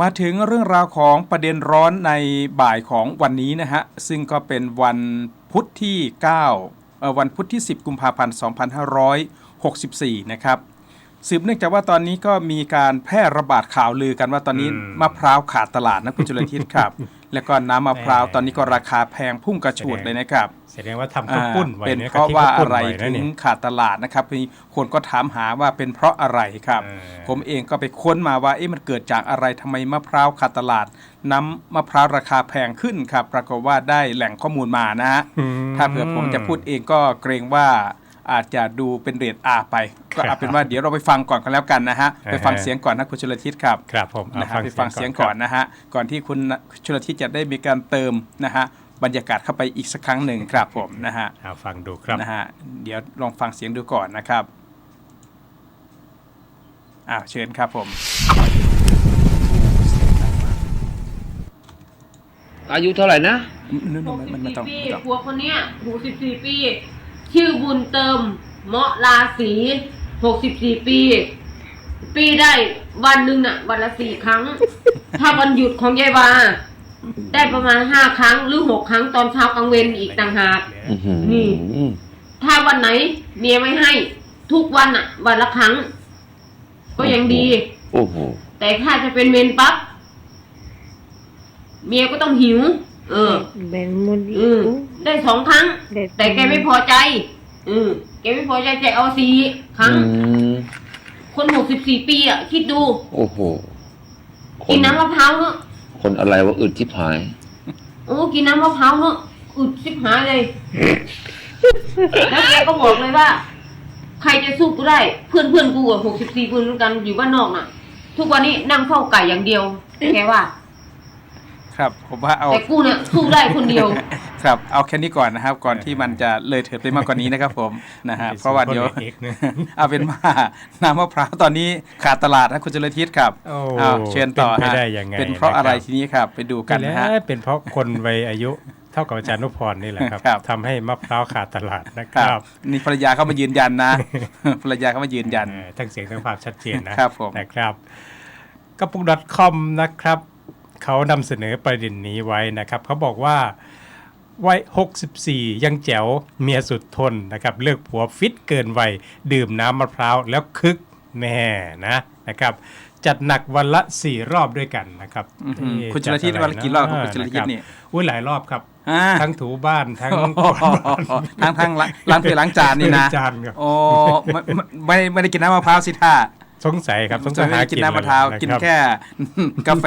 มาถึงเรื่องราวของประเด็นร้อนในบ่ายของวันนี้นะฮะ ซึ่งก็เป็นวันพุธที่9เอ่อวันพุธที่ 10 กุมภาพันธ์ 2564 นะครับ สืบเนื่องจากว่าตอนนี้ก็มีการแพร่ระบาดข่าวลือกันว่าตอนนี้อืมมะพร้าวขาดตลาดนะคุณจุลทิศครับ แล้วก็น้ำมะพร้าวแหมตอนนี้ก็ราคาแพงพุ่งกระฉูดเลยนะครับแสดงว่าทำข้าวปุ้นไว้เป็นยเพราะว่าอะไรกทิข้วปุ้นถึไว้งนะนี่ขาดตลาดนะครับมีคนก็ถามหาว่าเป็นเพราะอะไรครับเออผมเองก็ไปค้นมาว่าเอ๊ะมันเกิดจากอะไรทำไมมะพร้าวขาดตลาด น้ำมะพร้าวราคาแพงขึ้นครับปรากฏว่าได้แหล่งข้อมูลมานะฮะอืมถ้าเผื่อผมจะพูดเองก็เกรงว่า อาจจะดูเป็นเรทอาไป ก็ครัเอาบเป็นว่าเดี๋ยวเราไปฟังก่อนกันแล้วกันนะฮะอ่าฮะไปฟังเสียงก่อนนะคุณชลทิศครับครับผมเอานะฮะไปฟังเสียงก่อนนะฮะก่อนที่คุณชลทิศจะได้มีการเติมนะฮะบรรยากาศเข้าไปอีกสักครั้งหนึ่งครับผมนะฮะเอาฟังดูครับนะฮะเดี๋ยวลองฟังเสียงดูก่อนนะครับอ้าวเชิญครับผมอายุเท่าไหร่นะนู่นหกๆสิมับนไม่สี่ต้องปีไม่ต้องผัวคนเนี้ยหกสิบสี่ปี ชื่อบุญเติมเมาะลาสีหกสิบสี่ปี ปีได้วันหนึ่งน่ะ วันละสี่ครั้ง ถ้าวันหยุดของยายวา ได้ประมาณห้าครั้งหรือหกครั้งตอนเช้ากลางเวรอีกต่างหาก อื้อหือนี่ ถ้าวันไหนเมียไม่ให้ ทุกวันอะ วันละครั้ง ก็ยังดี โอ้โห แต่ถ้าจะเป็นเมนปั๊บเมียก็ต้องหิว เออ แบ่งหมุนอืม ได้สองครั้งได้แต่แกไม่พอใจอืมแกไม่พอใจแกเอาสี่ครั้งอืมคนหกสิบสี่ปีอะ คิดดู โอ้โหคกินน้ำมะพร้าวเนอะคนอะไรว่าอึดที่ผาย โอ้กินน้ำมะพร้าวเนอะอึดสิบหายเลย แล้วแกก็บอกเลยว่า ใครจะสู้กูได้ เพื่อนเพื่อนกูอะหกสิบสี่คนเหมือนกันอยู่บ้านนอกน่ะ ทุกวันนี้นั่งเฝ้าไก่อย่างเดียวแกว่า ครับ ผมว่าเอาแต่กูเนี่ยสู้ได้คนเดียว ครับเอาแค่นี้ก่อนนะครับ ก่อนที่มันจะเลยเถิดไปมากกว่านี้นะครับผมนะฮะเพราะว่าเดี๋ยวเอกนะเอาเป็นว่าน้ำมะพร้าวตอนนี้ขาดตลาดนะคุณจรทิศครับโอ้อ้าวเชิญต่อเป็นไปฮะได้ยังไงเป็นเพราะอะไรนะครับทีนี้ครับ ไปดูกันนะฮะแล้วเป็นเพราะคนวัยอายุเท่ากับอาจารย์นุพรนี่แหละครับครับทำให้มะพร้าวขาดตลาดนะคครัรับบนี่ภรรยาเข้ามายืนยันนะภรรยาเข้ามายืนยันเออทั้งเสียงทั้งภาพชัดเจนนะครับผมนะครับกระปุก .com นะครับเขานำเสนอประเด็นนี้ไว้นะครับเขาบอกว่า วัย 64 ยังแจ๋วเมียสุดทนนะครับเลือกผัวฟิตเกินวัยดื่มน้ำมะพร้าวแล้วคึกแน่นะนะครับจัดหนักวันละ 4 รอบด้วยกันนะครับอื้อหือเอ๊ะคุณชลทิศจัดะวันละกี่รอบครับคุณชลทิศนะนี่อุ้ยหลายรอบครับอ่าทั้งถูบ้านทั้งโอ้โหทั้งทั้งล้างล้างถ้วยล้างจานนี่นะจานครับโอ้ไม่ไม่ไม่ได้กินน้ำมะพร้าวสิท่า สงสัยครับสงจะสัยไม่หาได้กินน้ำมะพร้าวแล้วกินนะครับแค่กาแฟ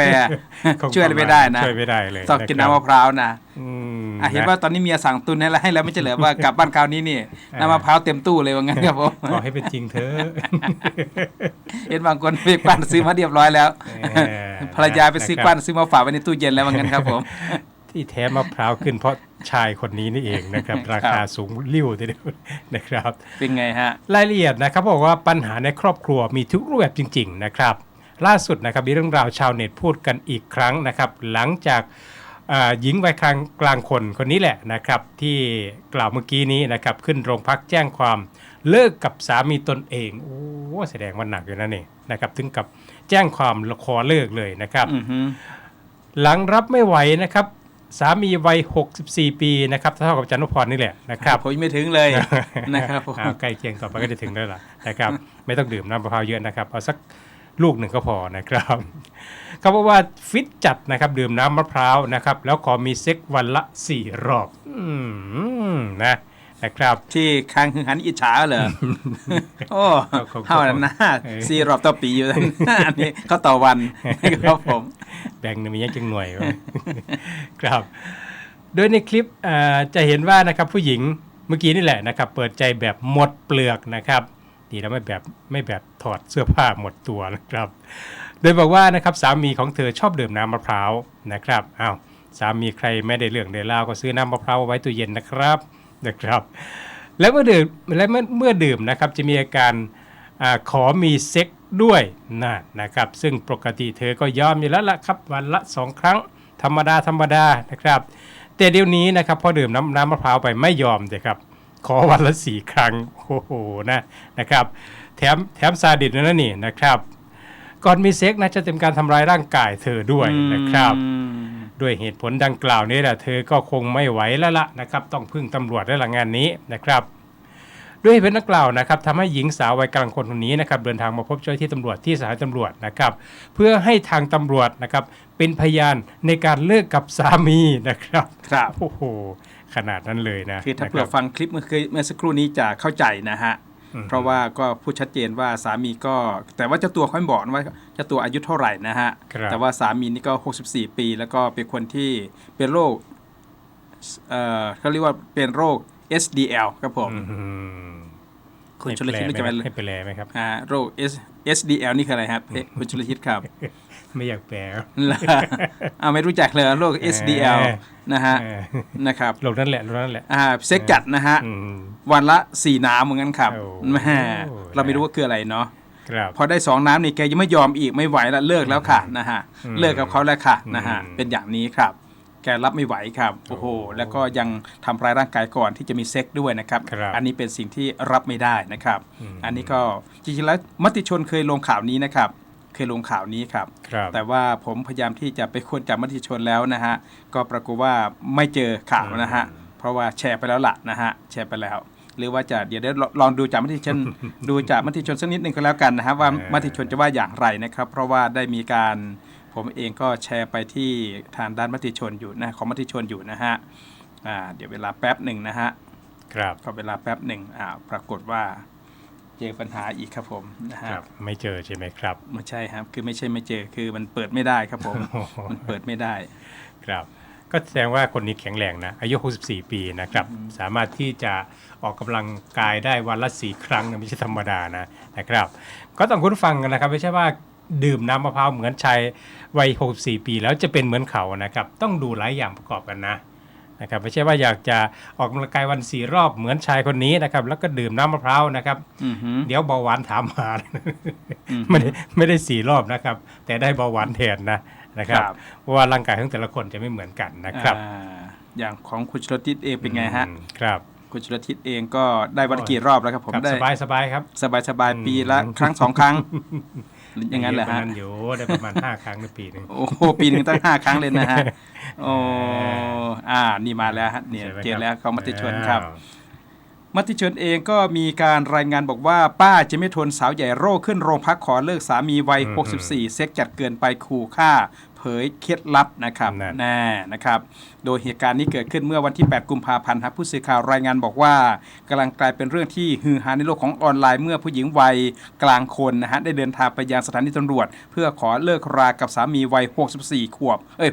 คงช่วยอะไรไม่ได้นะช่วยไม่ได้เลยต้องกินคบน้ำมะพร้าวนะอืมอะเห็นนะว่าตอนนี้เมียสั่งตุนให้แล้วให้แล้วไม่ใช่เหรอว่ากลับบ้านคราวนี้นี่น้ำมะพร้าวเต็มตู้เลยว่างั้นครับผมขอให้เป็นจริงเถอะเห็นบางคนไปกปั้นซื้อมาเรียบร้อยแล้วเออภรรยาไปซื้อกปั้นซื้อมาฝากไว้ในตู้เย็นแล้วว่างั้นครับผมที่แท้มะพร้าวขึ้นเพราะ ชายคนนี้นี่เองนะครับ ราคาสูงริ่วทีเดียวนะครับ เป็นไงฮะ รายละเอียดนะครับบอกว่าปัญหาในครอบครัวมีทุกรูปแบบจริง ๆ นะครับ ล่าสุดนะครับมีเรื่องราวชาวเน็ตพูดกันอีกครั้งนะครับ หลังจากอ่าหญิงวัยกลางกลางคนคนนี้แหละนะครับ ที่กล่าวเมื่อกี้นี้นะครับ ขึ้นโรงพักแจ้งความเลิกกับสามีตนเองโอ้แสดงว่าหนักอยู่นะนี่นะครับ ถึงกับแจ้งความขอเลิกเลยนะครับอือฮึหลังรับไม่ไหวนะครับ สามีวัย 64 ปีนะครับเท่ากับจันทพรนี่แหละนะครับผมยังไม่ถึงเลยนะครับผมอ่าใกล้เคียงต่อไปก็จะถึงแล้วล่ะนะครับ ไม่ต้องดื่มน้ำมะพร้าวเยอะนะครับเอาสักลูกหนึ่งก็พอนะครับเขาบอกว่าฟิตจัดนะครับ ดื่มน้ำมะพร้าวนะครับ แล้วขอมีเซ็กวันละ 4 รอบอืมนะ นะครับ ที่คางหึงหันอิจฉาเหรอโอ้เขาเท่านั้นนะเออสี่รอบต่อปีอยู่อันนี้เขาต่อวันครับผม แบ่งหนึ่งมียังจังหน่วยวะครับ โดยในคลิปอ่าจะเห็นว่านะครับผู้หญิงเมื่อกี้นี่แหละนะครับ เปิดใจแบบหมดเปลือกนะครับดีแล้วไม่แบบไม่แบบถอดเสื้อผ้าหมดตัวนะครับ โดยบอกว่านะครับสามีของเธอชอบดื่มน้ำมะพร้าวนะครับอ้าวสามีใครไม่ได้เรื่องได้เล่าวก็ซื้อน้ำมะพร้าวเอาไว้ตู้เย็นนะครับ นะครับ และเมื่อดื่มและเมื่อเมื่อดื่มนะครับจะมีอาการอขอมีเซ็กด้วยนะนะครับ ซึ่งปกติเธอก็ยอมอยู่แล้วละครับวันละสองครั้งธรรมดาธรรมดานะครับ แต่เดี๋ยวนี้นะครับพอดื่มน้ำน้ำมะพร้าวไปไม่ยอมเลยครับ ขอวันละสี่ครั้งโอ้โหนะนะครับแถมแถมซาดิสนะนี่นะครับ ก่อนมีเซ็กนะจะเป็นการทำร้ายร่างกายเธอด้วยนะครับ ด้วยเหตุผลดังกล่าวนี้แหละเธอก็คงไม่ไหวแล้วล่ะนะครับ ต้องพึ่งตำรวจได้ละงานนี้นะครับ ด้วยเหตุผลดังกล่าวนะครับทำให้หญิงสาววัยกลางคนคนนี้นะครับเดินทางมาพบเจ้าหน้าที่ตำรวจที่สถานีตำรวจนะครับ เพื่อให้ทางตำรวจนะครับเป็นพยานในการเลิกกับสามีนะครับครับโอ้โหขนาดนั้นเลยนะคือถ้านะเผื่อรับฟังคลิปเมื่อกี้เมื่อสักครู่นี้จะเข้าใจนะฮะอืม เพราะว่าก็พูดชัดเจนว่าสามีก็ แต่ว่าเจ้าตัวเขาไม่บอกนะว่าเจ้าตัวอายุเท่าไหร่นะฮะครับแต่ว่าสามีนี่ก็ 64 ปี แล้วก็เป็นคนที่เป็นโรคเอ่อเขาเรียกว่าเป็นโรค SDL ครับผมอืมคุณชลทิศไม่จะให้เป็นให้ไปแลไหมครับอ่าโรค S SDL นี่คืออะไรครับเอ๊ะคุณชลทิศครับ ไม่อยากแปลอ้าวไม่รู้จักเลยโรค SDL เออนะฮะเออนะครับโลกนั่นแหละโลกนั่นแหละอ่าเซ็กจัดนะฮะอืมวันละสี่น้ำเหมือนกันครับโอ้แม่เราไม่รู้ว่าคืออะไรเนาะครับพอได้สองน้ำนี่แกยังไม่ยอมอีกไม่ไหวแล้วเลิกแล้วค่ะนะฮะอืมเลิกกับเขาแล้วค่ะนะฮะอืมเป็นอย่างนี้ครับ แกรับไม่ไหวครับโอ้โหโอ้แล้วก็ยังทำร้ายร่างกายก่อนที่จะมีเซ็กด้วยนะครับครับอันนี้เป็นสิ่งที่รับไม่ได้นะครับอืมอันนี้ก็จริงๆแล้วมติชนเคยลงข่าวนี้นะครับ เคยลงข่าวนี้ครับครับแต่ว่าผมพยายามที่จะไปค้นจากมติชนแล้วนะฮะก็ปรากฏว่าไม่เจอข่าวนะฮะเพราะว่าแชร์ไปแล้วล่ะนะฮะแชร์ไปแล้ว หรือว่าจะเดี๋ยวได้ลองดูจากมติชนดูจากมติชนสักนิดหนึ่งก็แล้วกันนะฮะว่าเออมติชนจะว่าอย่างไรนะครับ เพราะว่าได้มีการผมเองก็แชร์ไปที่ทางด้านมติชนอยู่นะของมติชนอยู่นะฮะอ่าเดี๋ยวเวลาแป๊บหนึ่งนะฮะครับก็เวลาแป๊บหนึ่งอ่าปรากฏว่า เจอปัญหาอีกครับผมนะฮะครับ ไม่เจอใช่ไหมครับ ไม่ใช่ครับ คือไม่ใช่ไม่เจอคือมันเปิดไม่ได้ครับผม มันเปิดไม่ได้ ครับ ก็แสดงว่าคนนี้แข็งแรงนะ อายุ 64 ปีนะครับ สามารถที่จะออกกำลังกายได้วันละสี่ครั้งนะไม่ใช่ธรรมดานะนะครับ ก็ต้องคุณฟังกันนะครับ ไม่ใช่ว่าดื่มน้ำมะพร้าวเหมือนชายวัย 64 ปี แล้วจะเป็นเหมือนเขานะครับ ต้องดูหลายอย่างประกอบกันนะ นะครับไม่ใช่ว่าอยากจะออกกำลังกายวันสี่รอบเหมือนชายคนนี้นะครับ แล้วก็ดื่มน้ำมะพร้าวนะครับ อือหือ เดี๋ยวเบาหวานถามหาอืมไม่ได้ไม่ได้สี่รอบนะครับ แต่ได้เบาหวานแทนนะนะครับ ครับ เพราะว่าร่างกายของแต่ละคนจะไม่เหมือนกันนะครับอ่าอย่างของคุณชลทิศเองเป็นไงฮะ อืมครับ คุณชลทิศเองก็ได้วันละกี่รอบแล้วครับผมครับได้สบายสบายครับ สบายสบายอืมปีละครั้งสองครั้ง อย่างนั้นแหละเยอะกว่าฮะนั้นอยู่ได้ประมาณห้าครั้งในปีหนึงโอ้โหปีหนึ่งตั้งห้าครั้งเลยนะฮะโอ้อ่านี่มาแล้วฮะเนี่ยใช่ไหมเจอครับแล้วของมติชนครับอ้าวมติชนเองก็มีการรายงานบอกว่า ป้าจะไม่ทนสาวใหญ่โร่ขึ้นโรงพักขอเลิกสามีวัย 64 เซ็กจัดเกินไปขู่ฆ่าเผ ยเคล็ดลับนะครับนั่น แน่นะครับ โดยเหตุการณ์นี้เกิดขึ้นเมื่อวันที่ 8 กุมภาพันธ์ครับผู้สื่อข่าวรายงานบอกว่ากำลังกลายเป็นเรื่องที่ฮือฮาในโลกของออนไลน์เมื่อผู้หญิงวัยกลางคนนะฮะได้เดินทางไปยังสถานีตำรวจ เพื่อขอเลิกรากับสามีวัย 64 ขวบ เอ้ย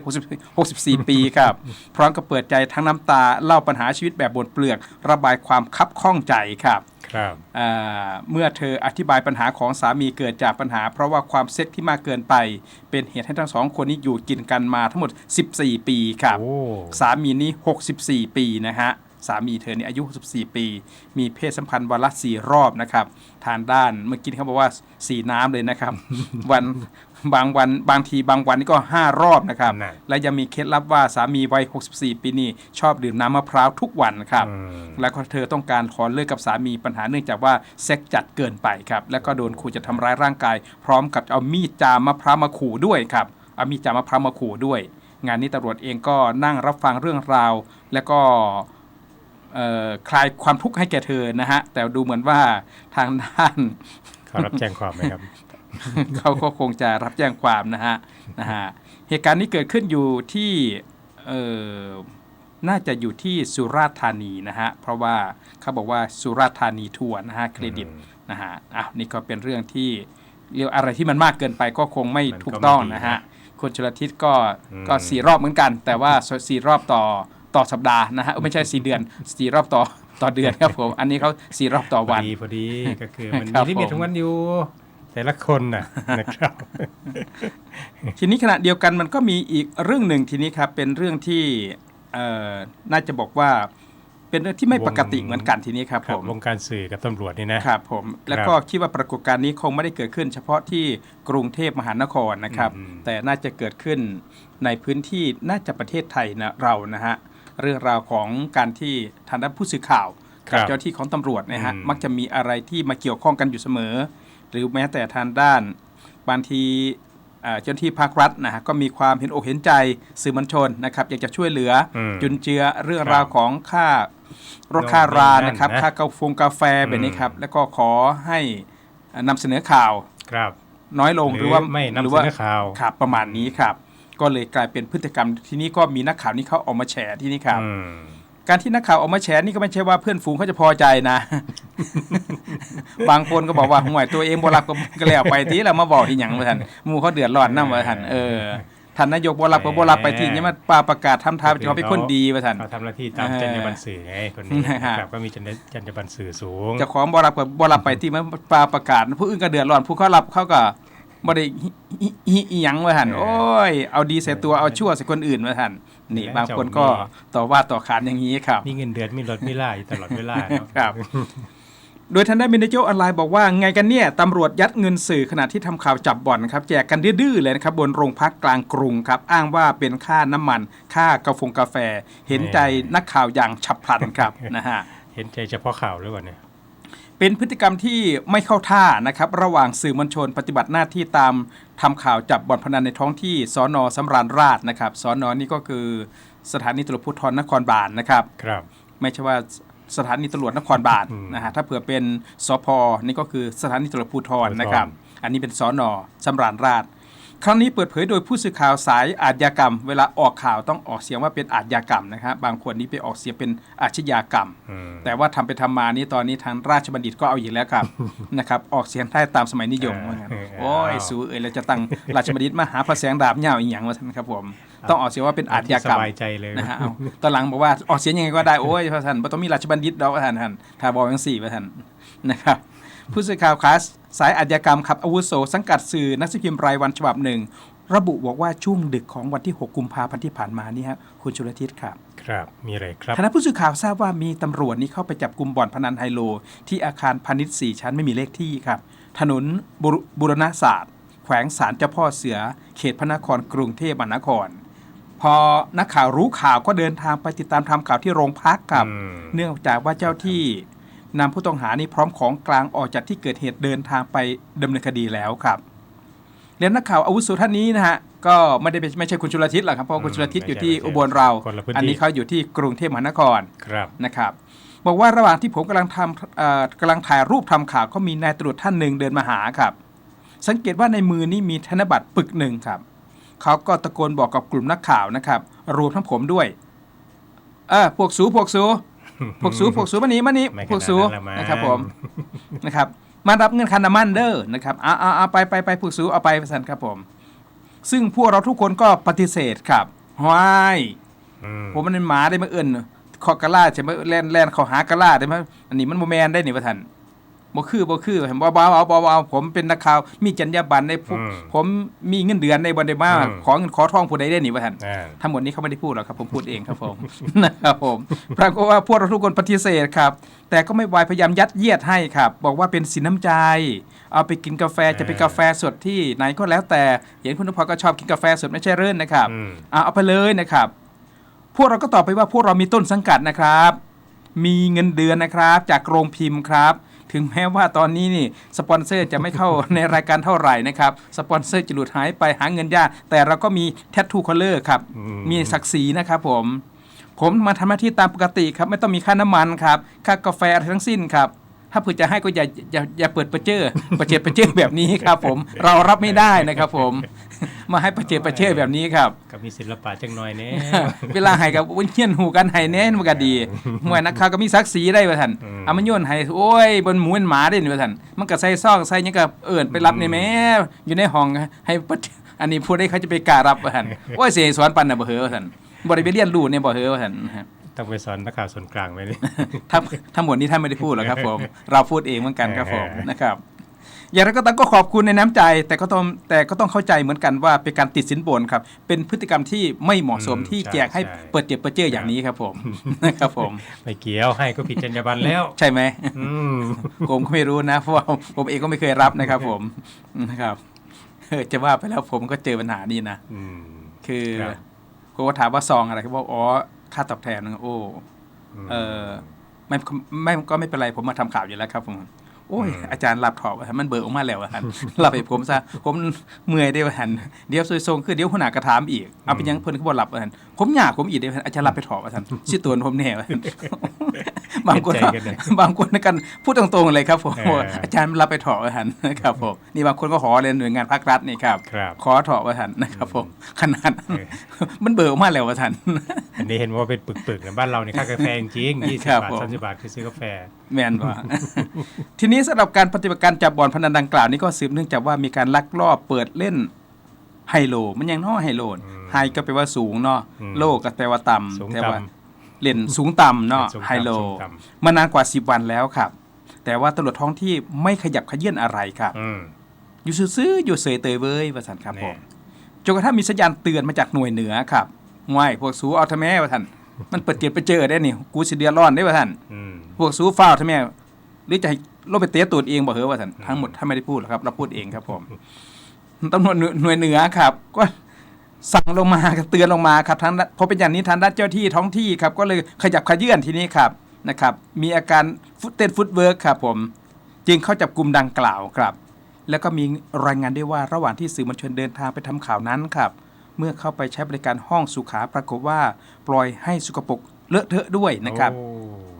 60 64 ปีครับ พร้อมกับเปิดใจทั้งน้ำตาเล่าปัญหาชีวิตแบบบนเปลือก ระบายความคับข้องใจครับครับอ่า เมื่อเธออธิบายปัญหาของสามีเกิดจากปัญหา เพราะว่าความเซ็กที่มากเกินไป เป็นเหตุให้ทั้งสองคนนี้อยู่กินกันมาทั้งหมด 14 ปีครับโอ้สามีนี้ 64 ปีนะฮะ สามีเธอนี่อายุ 64 ปี มีเพศสัมพันธ์วันละสี่รอบนะครับ ทางด้านเมื่อกี้เขาบอกว่าสีน้ำเลยนะครับ วันบางวันบางทีบางวันนี่ก็ 5 รอบนะครับนั่นและยังมีเคล็ดลับว่าสามีวัย 64 ปีนี่ชอบดื่มน้ำมะพร้าวทุกวันครับอืมแล้วก็เธอต้องการขอเลิกกับสามีปัญหาเนื่องจากว่าเซ็กจัดเกินไปครับ แล้วก็โดนขู่จะทำร้ายร่างกาย พร้อมกับเอามีดจามมะพร้าวมาขู่ด้วยครับเอามีดจามมะพร้าวมาขู่ด้วย งานนี้ตำรวจเองก็นั่งรับฟังเรื่องราว แล้วก็เอ่อ คลายความทุกข์ให้แก่เธอนะฮะ แต่ดูเหมือนว่าทางด้านเขารับแจ้งความไหมครับเขาก็คงจะรับแจ้งความนะฮะนะฮะเหตุการณ์นี้เกิดขึ้นอยู่ที่เออน่าจะอยู่ที่สุราษฎร์ธานีนะฮะ เพราะว่าเขาบอกว่าสุราษฎร์ธานีทัวร์นะฮะเครดิตอืมนะฮะอะนี่ก็เป็นเรื่องที่เรียกอะไรที่มันมากเกินไปก็คงไม่มันก็ถูกต้องไม่ดีนะฮะนะคุณชลทิศก็อืมก็สี่รอบเหมือนกัน แต่ว่าสี่รอบต่อ ต่อสัปดาห์นะฮะเอ้ยไม่ใช่สี่เดือนสี่รอบต่อต่อเดือนครับผม อันนี้เขาสี่รอบต่อพอวันดีพอดีก็คือมันครัมีบลิมิตผมของมันอยู่แต่ละคนน่ะนะครับ ทีนี้ขณะเดียวกันมันก็มีอีกเรื่องหนึ่งทีนี้ครับ เป็นเรื่องที่เอ่อน่าจะบอกว่า เป็นเรื่องที่ไม่ปกติเหมือนกันทีนี้ครับคผรับมวงการสื่อกับตำรวจนี่นะครับผม แล้วก็คิดว่าปรากฏการณ์นี้คงไม่ได้เกิดขึ้น เฉพาะที่กรุงเทพมหานครนะครับอืมแต่น่าจะเกิดขึ้นในพื้นที่น่าจะประเทศไทยนะเรานะฮะ เรื่องราวของการที่ทางด้านผู้สื่อข่าวครักับเจ้าหน้าที่ของตำรวจนะฮะอืมมักจะมีอะไรที่มาเกี่ยวข้องกันอยู่เสมอ หรือแม้แต่ทางด้านบางทีเอ่อเจ้าหน้าที่ภาครัฐนะฮะก็มีความเห็นอกเห็นใจสื่อมวลชนนะครับอยากจะช่วยเหลืออมจุนเจือเรื่องครับราวของค่ารถค่าราโน่นนี่นั่นนะครับนะค่ากาแฟกาแฟแบบนี้อืมครับแล้วก็ขอให้เอ่อนำเสนอข่าวครับ น้อยลงหรือว่าไม่นำหรืเสว่านอข่าวครับประมาณนี้ครับ ก็เลยกลายเป็นพฤติกรรมที่นี้ก็มีนักข่าวนี่เขาออกมาแฉที่นี่ครับอืมการที่นักข่าวออกมาแฉนี่ก็ไม่ใช่ว่าเพื่อนฝูงเขาจะพอใจนะ บางคนก็บอกว่าห่วยตัวเองบ่รับก็ก็แล้วไปที่แล้วมาบอกที่หยังว่าท่านหมู่เขาเดือดร้อนนำว่าท่านเออท่านนายกบ่รับก็บ่รับไปที่นี่มาปาประกาศทำท่าเป็นเขาเป็นคนดีว่าท่านเขาทำหน้าที่ตามเออจรรยาบรรณสื่อไงคนนี้นะฮะนะครับก็มีจรรยจรรยาบรรณสื่อสูงเจ้าของบ่รับก็บ่รับไปที่มาปาประกาศ ผู้อื่นก็เดือดร้อนผู้เขารับเขาก็ บ่ได้ฮิฮิฮิอิหยังว่าท่านเออโอ้ยเอาดีใส่ตัวเอาชั่วใส่คนอื่นว่าท่านนี่แล้วบางคนเจ้าก็มีต่อว่าต่อขานอย่างนี้ครับมีเงินเดือนมีรถมีล่าอยู่ตลอดเวลาเนาะครับโดยทางด้านมินเจอออนไลน์บอกว่าไงกันเนี่ยตำรวจยัดเงินสื่อขณะที่ทำข่าวจับบ่อนครับแจกกันดื้อๆเลยนะครับบนโรงพักกลางกรุงครับ อ้างว่าเป็นค่าน้ำมัน ค่ากาแฟกาแฟ เห็นใจนักข่าวอย่างฉับพลันครับนะฮะเห็นใจเฉพาะข่าวหรือเปล่าเนี่ย เป็นพฤติกรรมที่ไม่เข้าท่านะครับระหว่างสื่อมวลชนปฏิบัติหน้าที่ตามทำข่าวจับบ่อนพนันในท้องที่สอนอสำราญราชนะครับสอนอนี่ก็คือสถานีตำรวจภูธรนครบาลนะครับครับ ไม่ใช่ว่าสถานีตำรวจนครบาลอืมนะฮะถ้าเผื่อเป็นสพนี่ก็คือสถานีตำรวจภูธรภูธรนะครับ อันนี้เป็นสอนอสำราญราช ครั้งนี้เปิดเผยโดยผู้สื่อข่าวสายอาชญากรรม เวลาออกข่าวต้องออกเสียงว่าเป็นอาชญากรรมนะครับบางคนนี่ไปออกเสียงเป็นอาชญากรรมอืมแต่ว่าทำไปทำมานี่ตอนนี้ทางราชบัณฑิตก็เอาอีกแล้วครับนะครับออกเสียงได้ตามสมัยนิยมว่างั้นเออโอ้ยเอาสูเอ้ยเราจะตั้งราชบัณฑิตมาหาพระแสงดาบเหย่าอีหยังว่าท่านครับผมต้องออกเสียงว่าเป็นอาชญากรรมสบายใจเลยนะฮะเอาตอนหลังบอกว่าออกเสียงยังไงก็ได้โอ้ยพระท่านบ่ต้องมีราชบัณฑิตดอกว่าท่านท่านถ้าบอกยังสี่ว่าท่านนะครับผู้สื่อข่าวคลาส สายอาชญากรรมครับอาวุโสสังกัดสื่อหนักสือพิมพ์รายวันฉบับหนึ่ง ระบุบอกว่าช่วงดึกของวันที่ 6 กุมภาพันธ์ที่ผ่านมานี่ฮะคุณชุลทิศครับ ครับมีอะไรครับคณะผู้สื่อข่าวทราบว่ามีตำรวจนี่เข้าไปจับกลุ่มบ่อนพนันไฮโล ที่อาคารพาณิชย์4ชั้นไม่มีเลขที่ครับ ถนนบุรบุรณศาสตร์ แขวงศาลเจ้าพ่อเสือ เขตพระนครกรุงเทพมหานครพอนักข่าวรู้ข่าวก็เดินทางไปติดตามทำข่าวที่โรงพักครับอืมเนื่องจากว่าเจ้าที่ นำผู้ต้องหานี่พร้อมของกลางออกจากที่เกิดเหตุเดินทางไปดำเนินคดีแล้วครับและนักข่าวอาวุโสท่านนี้นะฮะก็ไม่ได้เป็นไม่ใช่คุณชุลทิศหรอกครับเพราะว่าคุณชุลทิศอยู่ที่อุบลเราคนละพื้นที่อันนี้เขาอยู่ที่กรุงเทพมหานครครับนะครับบอกว่าระหว่างที่ผมกำลังทำเอ่อกำลังถ่ายรูปทำข่าวก็มีนายตำรวจท่านหนึ่งเดินมาหาครับ สังเกตว่าในมือนี่มีธนบัตรปึกหนึ่งครับเขาก็ตะโกนบอกกับกลุ่มนักข่าวนะครับ รวมทั้งผมด้วยเออพวกสูพวกสู พวกสูพวกสูมานี่มานี่ไม่ขนาดพวกสูนั้นละมั้งนะครับผมนะครับมารับเงินคันน้ำมันเด้อนะครับเอาเอาเอาไปไปไปพวกสูเอาไปสันครับผม ซึ่งพวกเราทุกคนก็ปฏิเสธครับว้ายอืมผมมันเป็นหมาได้มาเอื่นขอกระลาใช่ไหมแล่นแล่นเขาหากระลาได้ไหมอันนี้มันโมแมนได้นี่ว่าท่าน บ่คือบ่คือเห็นบ่บ่เอาบ่เอาผมเป็นนักข่าว มีจรรยาบรรณในผมอืมผมมีเงินเดือนในบ่ได้มาอืมขอเงินขอทองผู้ใดได้นี่ว่าท่านอ่าทั้งหมดนี้เขาไม่ได้พูดหรอกครับ ผมพูดเองครับผมนะครับผมปรากฏว่าพวกเราทุกคนปฏิเสธครับ แต่ก็ไม่วายพยายามยัดเยียดให้ครับ บอกว่าเป็นสินน้ำใจ เอาไปกินกาแฟจะเป็นกาแฟสดที่ไหนก็แล้วแต่เห็นคุณนพก็ชอบกินกาแฟสดไม่ใช่เรื่นนะครับอืมอะเอาไปเลยนะครับ พวกเราก็ตอบไปว่าพวกเรามีต้นสังกัดนะครับ มีเงินเดือนนะครับ จากโรงพิมพ์ครับ ถึงแม้ว่าตอนนี้นี่สปอนเซอร์จะไม่เข้าในรายการเท่าไหร่นะครับสปอนเซอร์จะหลุดหายไปหาเงินยากแต่เราก็มีแท t ทูคอลเลอร์ครับอืมมีศักดิ์ศรีนะครับผมผมมาทำหน้าที่ตามปกติครับไม่ต้องมีค่าน้ำมันครับค่ากาแฟอะไรทั้งสิ้นครับถ้าเผื่อจะให้ก็อย่าอย่าอย่าเปิดประเจอประเจิดประเจอแบบนี้ครับผมเรารับไม่ได้นะครับผม มาให้ประเจิดประเจอแบบนี้ครับก็มีศิลปะจังหน่อยเนี่ยเวลาให้กับอุ้นเฮียนหูกันให้แน่นมันก็ดีหวยนักข่าวก็มีศักดิ์ศรีได้ว่าท่านอืมเอามันโยนให้โอ้ยบนหมูเป็นหมาได้นี่ว่าท่านมันก็ใส่ซองใส่หยังก็เอิ้นไปรับนี่แหม่อยู่ในห้องให้ปะอันนี้พูดได้เขาจะไปกล้ารับว่าท่านโอ้ยเสียสอนปันน่ะบ่เหอว่าท่านบ่ได้ไปเรียนรู้เนี่ยบ่เหอว่าท่านนะครับต้องไปสอนนักข่าวส่วนกลางไว้นี่ทั้งทั้งหมดนี้ท่านไม่ได้พูดหรอกครับผม เราพูดเองเหมือนกันครับผมเออนะครับ อย่างไรก็ตามก็ขอบคุณในน้ำใจ แต่ก็ต้องแต่ก็ต้องเข้าใจเหมือนกันว่าเป็นการติดสินบนครับเป็นพฤติกรรมที่ไม่เหมาะสมที่แจกให้เปิดเจ็บเปิดเจออย่างนี้ครับผมนะครับผมไม่เกี่ยวให้ก็ผิดจรรยาบรรณแล้วใช่ไหมอืมผมก็ไม่รู้นะเพราะว่าผมเองก็ไม่เคยรับนะครับ ผมนะครับเออจะว่าไปแล้วผมก็เจอปัญหานี้นะอืมคือครับผมก็ถามว่าซองอะไรเขาบอกอ๋อค่าตอบแทนนะโอ้เออไม่ไม่ก็ไม่เป็นไรผมมาทำข่าวอยู่แล้วครับผม โอ้ยอืมอาจารย์รับถอดว่ามันเบิกออกมาแล้วว่าหันรับให้ผมซะผมเมื่อยได้ว่าหันเดี๋ยวซวยทรงคือเดี๋ยวหัวหน้ากระถามอีกเอาเป็นหยังเพิ่นก็บ่รับว่าหันผมอยากผมอีกได้ว่าหันอาจารย์รับไปถอดว่าหันสิตัวผมแน่ว่าหันบางคนเห็นใจกันเลยบางคนในกันพูดตรงๆเลยครับผมเอออาจารย์รับไปถอดว่าหันนะครับผมนี่บางคนก็ขอเลยหน่วยงานภาครัฐนี่ครับครับขอถอดว่าหันนะครับผมขนาดนั้นเออมันเบิกออกมาแล้วว่าหันอันนี้เห็นว่าเป็นปึกๆนะบ้านเราเนี่ยค่ากาแฟจริงๆยี่สิครับบาทผมสามสิบบาทคือซื้อกาแฟแม่นว่าทีนี้สำหรับการปฏิบัติการจับบ่อนพนันดังกล่าวนี้ก็สืบเนื่องจากว่ามีการลักลอบเปิดเล่น ไฮโล มันยังน้อไฮโลนอืมไฮก็แปลว่าสูงเนาะอืมโลก็แปลว่าต่สูงำแต่ว่าต่เล่นสูงต่ำเนาะสูงต่ำไฮโลสูงต่มานานกว่า 10 วันแล้วครับ แต่ว่าตำรวจท้องที่ไม่ขยับขยื่นอะไรครับอืมอยู่ซื่อๆอยู่เสยเตยเว้ยว่าสันครับแน่ผมจนกระทั่งมีสัญญาณเตือนมาจากหน่วยเหนือครับง่ายพวกสูเอาทำแม่ว่าท่านมันเปิดเกียรไปเจอได้นี่กูสิเดือดร้อนได้ว่าท่านอืมพวกซูฟ้าวทำไมหรือจะให้ลงไปเตะตูดเองบอกเหรอว่าท่านทั้งหมดถ้าไม่ได้พูดหรอกครับเราพูดเองครับผม ตำรวจหน่วยเหนือครับ ก็สั่งลงมาเตือนลงมาครับทางด้านพอเป็นอย่างนี้ทางด้านเจ้าที่ท้องที่ครับ ก็เลยขยับขยื่นทีนี้ครับนะครับ มีอาการฟุตเต้นฟุตเวิร์กครับผม จึงเข้าจับกลุ่มดังกล่าวครับ แล้วก็มีรายงานด้วยว่าระหว่างที่สื่อมวลชนเดินทางไปทำข่าวนั้นครับ เมื่อเข้าไปใช้บริการห้องสุขาปรากฏว่า ปล่อยให้สกปรกเลอะเทอะด้วยนะครับโอ้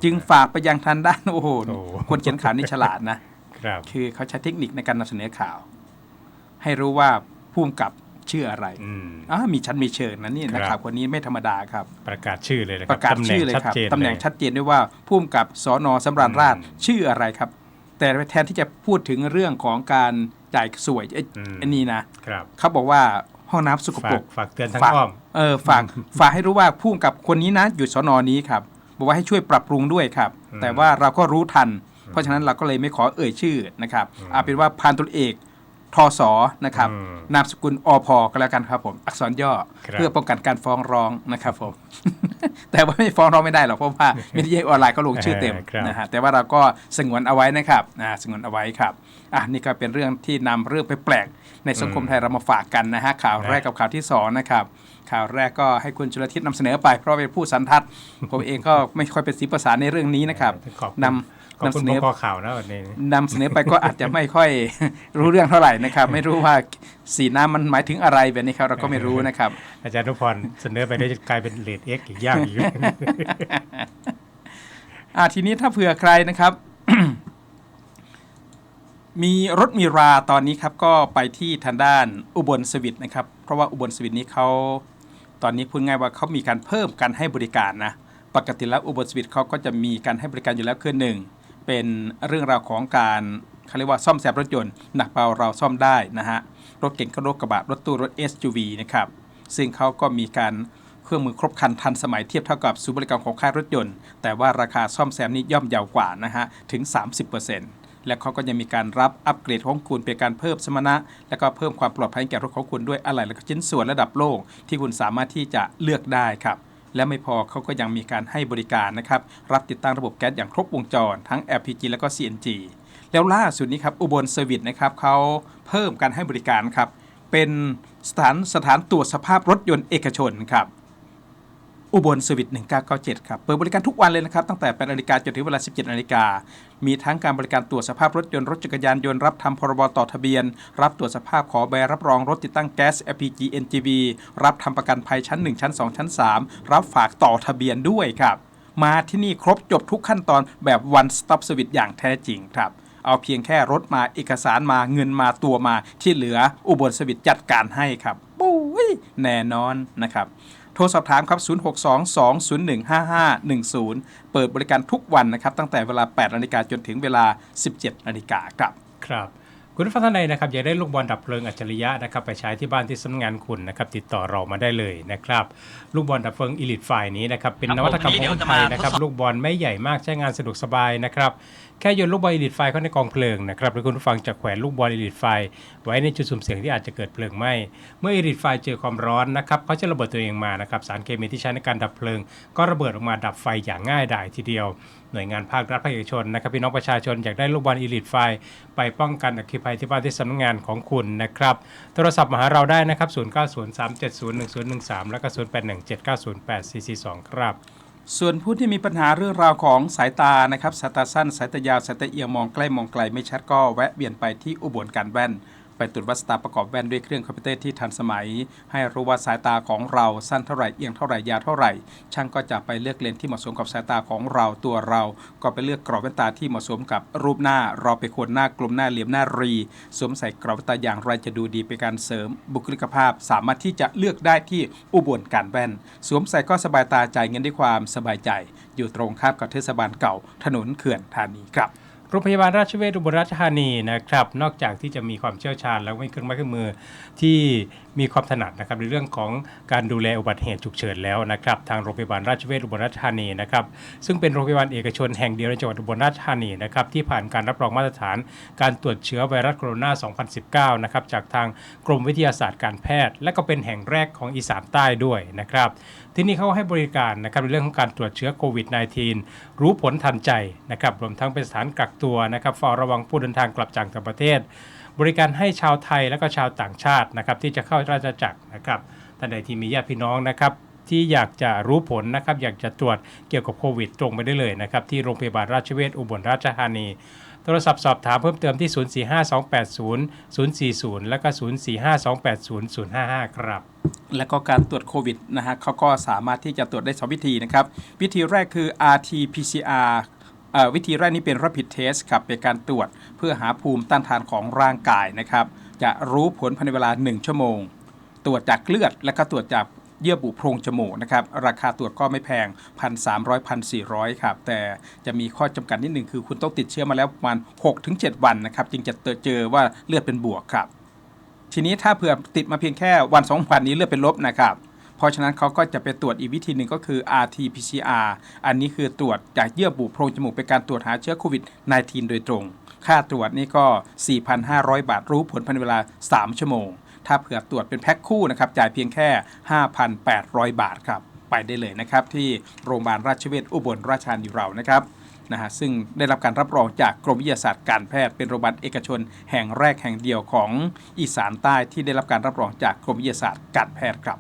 จึงฝากไปยังทางด้านโอ้โหโอ้คนเขียนข่าวนี่ฉลาดนะครับคือเขาใช้เทคนิคในการนำเสนอข่าว ให้รู้ว่าผู้กำกับชื่ออะไรอืมอ่ามีชั้นมีเชิงนะนี่ครันะบข่าวคนนี้ไม่ธรรมดาครับ ประกาศชื่อเลยนะคปรับระกาศตำแหน่ชื่งอเลยชัดครับเจนตำแหน่งเลยชัดเจนด้วยว่าผู้กำกับสอนอสำราญราชอืมชื่ออะไรครับ แต่แทนที่จะพูดถึงเรื่องของการจ่ายสวยไอ้อืม อันนี้นะ ครับเขาบอกว่าห้องน้ำสกปฝารกก ฝากเตือนทั้งฝากอ้อม เออฝากฝากให้รู้ว่าผู้กำกับคนนี้นะอยู่สนนี้ครับ บอกว่าให้ช่วยปรับปรุงด้วยครับ อืมแต่ว่าเราก็รู้ทัน เพราะฉะนั้นเราก็เลยไม่ขอเอ่ยชื่อนะครับอืมเอาเป็นว่าพันตุเอก ทศนะครับอืมนามสกุลอพก็แล้วกันครับผม อักษรย่อครับเพื่อป้องกันการฟ้องร้องนะครับผม แต่ว่าไม่ฟ้องร้องไม่ได้หรอกเพราะว่ามิดีออนไลน์ก็ลงชื่อเต็มเออครับนะฮะแต่ว่าเราก็สงวนเอาไว้นะครับอ่าสงวนเอาไว้ครับอะนี่ก็เป็นเรื่องที่นำเรื่องไปแปลกๆในสังคมไทยเรามาฝากกันนะฮะข่าวแรกกับข่าวที่สองนะครับข่าวแรกก็ให้คุณจุลทิศนำเสนอไปเพราะเป็นผู้สันทัดผมเองก็ไม่ค่อยเป็นสีประสานในเรื่องนี้นะครับขอบคุณนขอบำ นำคุเสณนอพอข่าวนะวันนี้นำเสนอไปก็อาจจะไม่ค่อยรู้เรื่องเท่าไหร่นะครับ ไม่รู้ว่าสีน้ำมันหมายถึงอะไรแบบนี้ครับเราก็ไม่รู้นะครับ อาจารย์นุพรเสนอไปได้จะกลายเป็นเลดเอ็กอีกอย่างอีกอ่าทีนี้ถ้าเผื่อใครนะครับ มีรถมีราตอนนี้ครับก็ไปที่ทางด้านอุบลสวิตนะครับ เพราะว่าอุบลสวิตนี้เขาตอนนี้พูดง่ายว่าเขามีการเพิ่มการให้บริการนะปกติแล้วอุบลสวิตเขาก็จะมีการให้บริการอยู่แล้วคือหนึ่ง เป็นเรื่องราวของการเขาเรียกว่าซ่อมแซมรถยนต์หนักเบาเราซ่อมได้นะฮะรถเก่งก็รถกระบะรถตู้รถ SUV นะครับซึ่งเขาก็มีการเครื่องมือครบครันทันสมัยเทียบเท่ากับศูนย์บริการของค่ายรถยนต์ แต่ว่าราคาซ่อมแซมนี่ย่อมเยาวกว่านะฮะถึง 30%และเขาก็ยังมีการรับอัปเกรดของคุณเป็นการเพิ่มสมรรถนะและก็เพิ่มความปลอดภัยแก่รถของคุณด้วยอะไรและชิ้นส่วนระดับโลกที่คุณสามารถที่จะเลือกได้ครับ และไม่พอเขาก็ยังมีการให้บริการนะครับ รับติดตั้งระบบแก๊สอย่างครบวงจร ทั้ง LPG และก็ CNG แล้วล่าสุดนี้ครับอุบลเซอร์วิสนะครับเขาเพิ่มการให้บริการครับเป็นสถานสถานตรวจสภาพรถยนต์เอกชนครับ อุบลสวิต1997 ครับ เปิดบริการทุกวันเลยนะครับ ตั้งแต่8นาฬิกาจนถึงเวลา 17นาฬิกา มีทั้งการบริการตรวจสภาพรถยนต์ รถจักรยานยนต์ รับทำพรบต่อทะเบียน รับตรวจสภาพขอใบรับรองรถติดตั้งแก๊ส LPG NGV รับทำประกันภัยชั้น 1 ชั้น 2 ชั้น 3 รับฝากต่อทะเบียนด้วยครับ มาที่นี่ครบจบทุกขั้นตอนแบบ one stop service อย่างแท้จริงครับ เอาเพียงแค่รถมาเอกสารมาเงินมาตัวมาที่เหลืออุบลสวิตจัดการให้ครับปุ้ยแน่นอนนะครับ โทรสอบถามครับ 0622015510 เปิดบริการทุกวันนะครับ ตั้งแต่เวลา 8 นาฬิกาจนถึงเวลา 17 นาฬิกาครับ ครับ คุณผู้ฟังท่านใดนะครับอยากได้ลูกบอลดับเพลิงอัจฉริยะนะครับไปใช้ที่บ้านที่สำนักงานคุณนะครับติดต่อเรามาได้เลยนะครับลูกบอลดับเพลิงอีลิทไฟนี้นะครับเป็นครับนวัตกรรมผมวันนี้ของเดี๋ยวจะไทมายนะครับทดสอบลูกบอลไม่ใหญ่มากใช้งานสะดวกสบายนะครับแค่โยนลูกบอลอีลิทไฟเข้าในกองเพลิงนะครับหรือคุณผู้ฟังจะแขวนลูกบอลอีลิทไฟ ไว้ในจุดสุ่มเสี่ยงที่อาจจะเกิดเพลิงไหม้เมื่ออีลิทไฟเจอความร้อนนะครับเขาจะระเบิดตัวเองมานะครับสารเคมีที่ใช้ในการดับเพลิง ก็ระเบิดออกมาดับไฟอย่างง่ายดายทีเดียวหน่วยงานภาครัฐภาคเอกชนนะครับพี่น้องประชาชนอยากได้ลูกบอลอีลิทไฟไปป้องกันอัคคีภัยที่บ้านที่สำนักงานของคุณนะครับโทรศัพท์มาหาเราได้นะครับ 0903701013 แล้วก็ 0817908442 ครับ ส่วนผู้ที่มีปัญหาเรื่องราวของสายตานะครับสายตาสั้น สายตายาว สายตาเอียงมองใกล้มองไกลไม่ชัดก็แวะเวียนไปที่อุบลการแว่น ไปตรวจวัดสายตาประกอบแว่นด้วยเครื่องคอมพิวเตอร์ที่ทันสมัย ให้รู้ว่าสายตาของเราสั้นเท่าไหร่เอียงเท่าไหร่ยาวเท่าไหร่ ช่างก็จะไปเลือกเลนส์ที่เหมาะสมกับสายตาของเราตัวเรา ก็ไปเลือกกรอบแว่นตาที่เหมาะสมกับรูปหน้า เราไปโคนหน้ากลมหน้าเหลี่ยมหน้ารีสวมใส่กรอบแว่นตาอย่างไรจะดูดีเป็นการเสริม บุคลิกภาพสามารถที่จะเลือกได้ที่อุบลการแว่น สวมใส่ก็สบายตาจ่ายเงินด้วยความสบายใจ อยู่ตรงข้ามกับเทศบาลเก่า ถนนเขื่อนธานีครับ โรงพยาบาลราชเวชอุบลราชธานีนะครับ นอกจากที่จะมีความเชี่ยวชาญแล้วมีเครื่องไม้เครื่องมือที่มีความถนัดนะครับในเรื่องของการดูแลอุบัติเหตุฉุกเฉินแล้วนะครับทางโรงพยาบาลราชเวชอุบลราชธานีนะครับซึ่งเป็นโรงพยาบาลเอกชนแห่งเดียวในจังหวัดอุบลราชธานีนะครับที่ผ่านการรับรองมาตรฐาน การตรวจเชื้อไวรัสโคโรนา 2019 นะครับจากทางกรมวิทยาศาสตร์การแพทย์ และก็เป็นแห่งแรกของอีสานใต้ด้วยนะครับที่นี่เขาให้บริการนะครับในเรื่องของการตรวจเชื้อโควิด -19 รู้ผลทันใจนะครับรวมทั้งเป็นสถานกักตัวนะครับเฝ้าระวังผู้เดินทางกลับจากต่างประเทศ บริการให้ชาวไทยและก็ชาวต่างชาตินะครับที่จะเข้าราชจักรนะครับท่านใดที่มีญาติพี่น้องนะครับที่อยากจะรู้ผลนะครับอยากจะตรวจเกี่ยวกับโควิด ตรงไปได้เลยนะครับที่โรงพยาบาลราชเวชอุบลราชธานี โทรศัพท์สอบถามเพิ่มเติมที่ 045280 040 และก็ 045280 055 ครับ และก็การตรวจโควิดนะฮะเขาก็สามารถที่จะตรวจได้สองวิธีนะครับ วิธีแรกคือ RT-PCR วิธีแรกนี้เป็น rapid test ครับเป็นการตรวจเพื่อหาภูมิต้านทานของร่างกายนะครับ จะรู้ผลภายในเวลา 1 ชั่วโมง ตรวจจากเลือด และก็ตรวจจากเยื่อบุโพรงจมูกนะครับ ราคาตรวจก็ไม่แพง 1,300 1,400 ครับ แต่จะมีข้อจำกัดนิดหนึ่งคือคุณต้องติดเชื้อมาแล้วประมาณ 6-7 วันนะครับ จึงจะเจอว่าเลือดเป็นบวกครับ ทีนี้ถ้าเผื่อติดมาเพียงแค่วันสองวันนี้เลือดเป็นลบนะครับ ราะฉะนั้นเขาก็จะไปตรวจอีกวิธีหนึ่งก็คือ RT-PCR อันนี้คือตรวจจากเยื่อบุโพรงจมูกเป็นการตรวจหาเชื้อโควิด -19 โดยตรง ค่าตรวจนี่ก็ 4,500 บาทรู้ผลภายในเวลา 3 ชั่วโมง ถ้าเผื่อตรวจเป็นแพ็คคู่นะครับจ่ายเพียงแค่ 5,800 บาทครับไปได้เลยนะครับที่โรงพยาบาลราชเวชอุบลราชธานีเรานะครับนะฮะซึ่งได้รับการรับรองจากกรมวิทยาศาสตร์การแพทย์เป็นโรงพยาบาลเอกชน แห่งแรกแห่งเดียวของอีสานใต้ที่ได้รับการรับรองจากกรมวิทยาศาสตร์การแพทย์ครับ